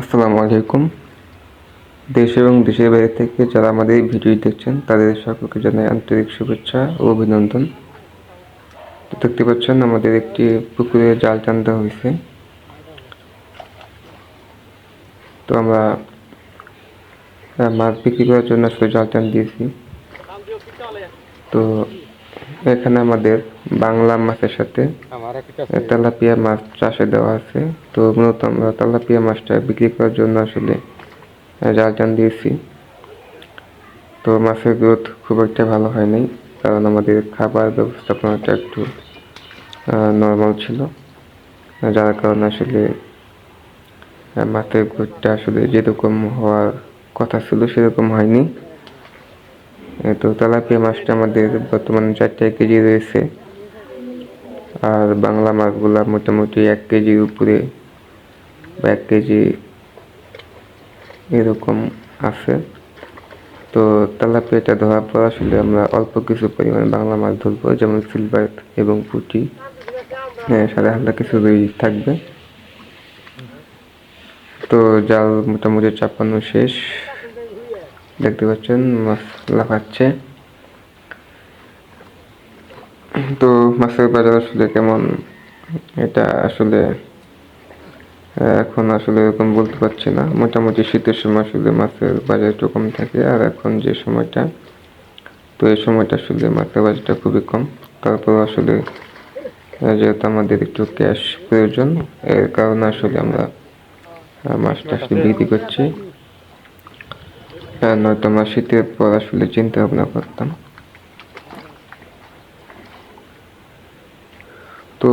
আসসালামু আলাইকুম। দেশ এবং দেশের বাইরে থেকে যারা আমাদের এই ভিডিও দেখছেন, তাদের সকলকে জানাই আন্তরিক শুভেচ্ছা ও অভিনন্দন। তো দেখতে পাচ্ছেন, আমাদের একটি পুকুরে জাল টানতে হয়েছে। তো আমরা মাছ বিক্রি করার জন্য আসলে জাল টান দিয়েছি। তো এখানে আমাদের বাংলা মাছের সাথে। আমার তেলাপিয়া মাছ চাষে দেওয়া আছে। তো মূলত আমরা তেলাপিয়া মাছটা বিক্রি করার জন্য আসলে জাল টান দিয়েছি। তো মাছের গ্রোথ খুব একটা ভালো হয় নাই কারণ আমাদের খাবার ব্যবস্থাপনাটা একটু নর্মাল ছিল। যার কারণে আসলে মাছের গ্রোথটা আসলে যেরকম হওয়ার কথা ছিল সেরকম হয়নি। তো তেলাপিয়া মাছটা আমাদের বর্তমানে চারটে কেজি রয়েছে। আর বাংলা মাছগুলা মোটামুটি এক কেজির উপরে বা এক কেজি এরকম আছে। তো তেলাপিয়াটা ধরার পর আসলে আমরা অল্প কিছু পরিমাণে বাংলা মাছ ধরবো, যেমন সিলভার এবং পুঁটি। হ্যাঁ সাদা হালকা কিছু থাকবে। তো জাল মোটামুটি চাপানো শেষ। দেখতে পাচ্ছেন, মাছ লাফাচ্ছে। তো মাছের বাজার আসলে কেমন? এটা আসলে এখন আসলে এরকম বলতে পারছি না। মোটামুটি শীতের সময় আসলে মাছের বাজার একটু কম থাকে, আর এখন যে সময়টা, তো এই সময়টা আসলে মাছের বাজারটা খুবই কম। তারপর আসলে যেহেতু আমাদের একটু ক্যাশ প্রয়োজন, এর কারণে আসলে আমরা মাছটা আসলে বিক্রি করছি। নয়তো আমরা শীতের পর আসলে চিন্তা ভাবনা করতাম তো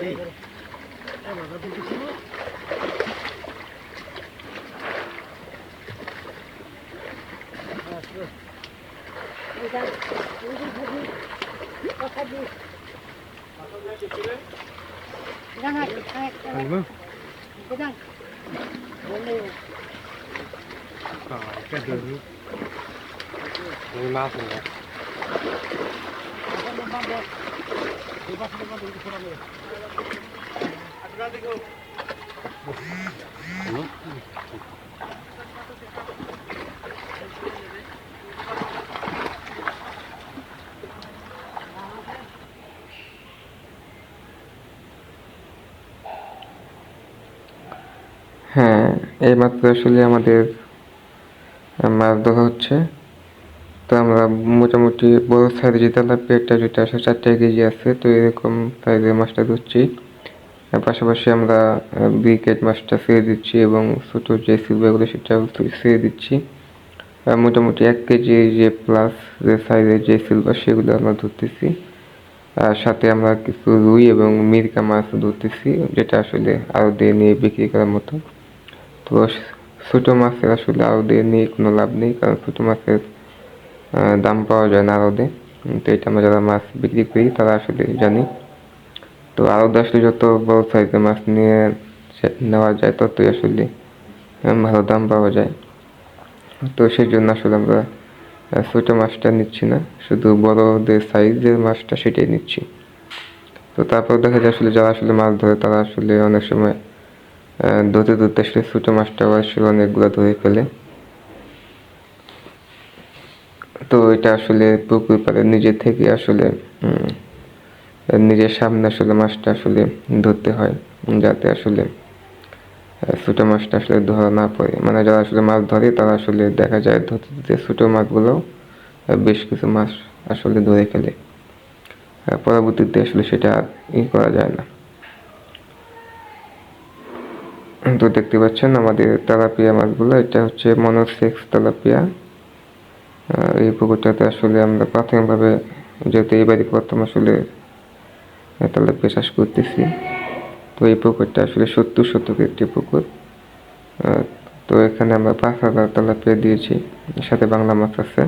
Đang hạt, đang hạt, đang hạt. Cái đang. Bốn đều. À, cái đường. Đi mà không হ্যাঁ এইমাত্র আসলে আমাদের মাছ ধরা হচ্ছে। তো আমরা মোটামুটি বড় সাইজের যে তেলাপিয়াটা যেটা আসলে চারটে কেজি আছে, তো এরকম সাইজের মাছটা ধরছি। পাশাপাশি আমরা ব্রিকেট মাছটা ছেড়ে দিচ্ছি এবং ছোটো যে সিলভারগুলো সেটা ছেড়ে দিচ্ছি। মোটামুটি এক কেজি যে প্লাস যে সাইজের যে সিলভার সেগুলো আমরা ধরতেছি। আর সাথে আমরা কিছু রুই এবং মিরকা মাছ ধরতেছি, যেটা আসলে আরও দিয়ে নিয়ে বিক্রি করার মতো। তো ছোটো মাছের আসলে আরদে নিয়ে কোনো লাভ নেই, কারণ ছোটো মাছের দাম পাওয়া যায় না আরদে তো এটা আমরা যারা মাছ বিক্রি করি, তারা আসলে জানি। তো আরদে আসলে যত বড় সাইজের মাছ নিয়ে নেওয়া যায়, ততই আসলে ভালো দাম পাওয়া যায়। তো সেই জন্য আসলে আমরা ছোটো মাছটা নিচ্ছি না, শুধু বড়দের সাইজের মাছটা সেটাই নিচ্ছি। তো তারপর দেখা যায় আসলে যারা আসলে মাছ ধরে, তারা আসলে অনেক সময় ধরতে ধরতে আসলে ছোটো মাছটাও আসলে অনেকগুলো ধরে ফেলে। তো এটা আসলে পুকুর পাড়ে নিজে থেকে আসলে নিজের সামনে আসলে মাছটা আসলে ধরতে হয়, যাতে আসলে ছোটো মাছটা আসলে ধরা না পড়ে। মানে যারা আসলে মাছ ধরে তারা আসলে দেখা যায় ধরতে ধরতে ছোটো মাছগুলো বেশ কিছু মাছ আসলে ধরে ফেলে। পরবর্তীতে আসলে সেটা আর ই করা যায় না। তো দেখতে পাচ্ছেন আমাদের তেলাপিয়া মাছগুলো, এটা হচ্ছে মনোসেক্স তেলাপিয়া। এই পুকুরটাতে আসলে আমরা প্রাথমিকভাবে যেহেতু এই বাড়ি প্রথম আসলে তাহলে পেশাস করতেছি, তো এই পুকুরটা আসলে সত্তর শতকের একটি পুকুর তো এখানে আমরা পাঁচ হাজার তেলাপিয়া দিয়েছি সাথে বাংলা মাছ আছে।